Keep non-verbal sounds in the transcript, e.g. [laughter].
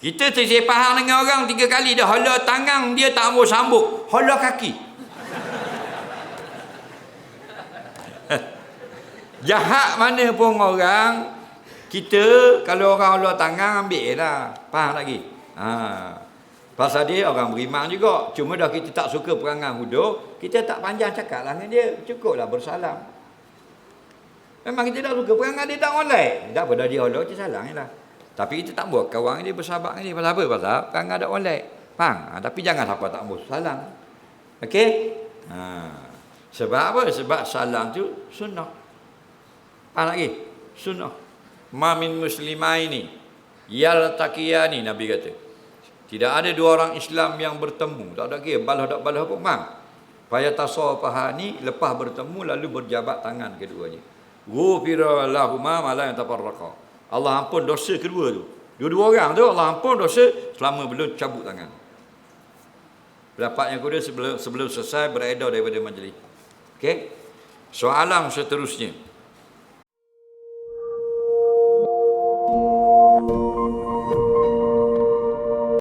Kita tersepahang dengan orang tiga kali dah hala tangan dia tak mau sambut. Hala kaki. [laughs] Jahat mana pun orang kita kalau orang hala tangan ambil lah. Faham lagi? Ha. Pasal dia orang beriman juga. Cuma dah kita tak suka perangai hudud, kita tak panjang cakap lah dengan dia. Cukuplah bersalam. Memang kita tak suka perangai dia tak online. Tak apa dah dia hala, kita salam je lah. Tapi kita tak buat kawan dia bersahabat dia. Pasal apa? Pasal perangai ada online. Faham? Ha, tapi jangan siapa tak mau salam. Okey? Ha. Sebab apa? Sebab salam tu sunnah. Faham lagi? Sunnah. Ma min muslimaini yaltaqiyani Nabi kata. Tidak ada dua orang Islam yang bertemu. Tak ada kira balah tak balah pun. Faya tasafahani lepas bertemu lalu berjabat tangan keduanya. Ghufira lahuma ma la yatafarraqa. Allah ampun dosa kedua tu. Dua-dua orang tu Allah ampun dosa selama belum cabut tangan. Pendapat yang kedua sebelum sebelum selesai beredar daripada majlis. Okey. Soalan seterusnya.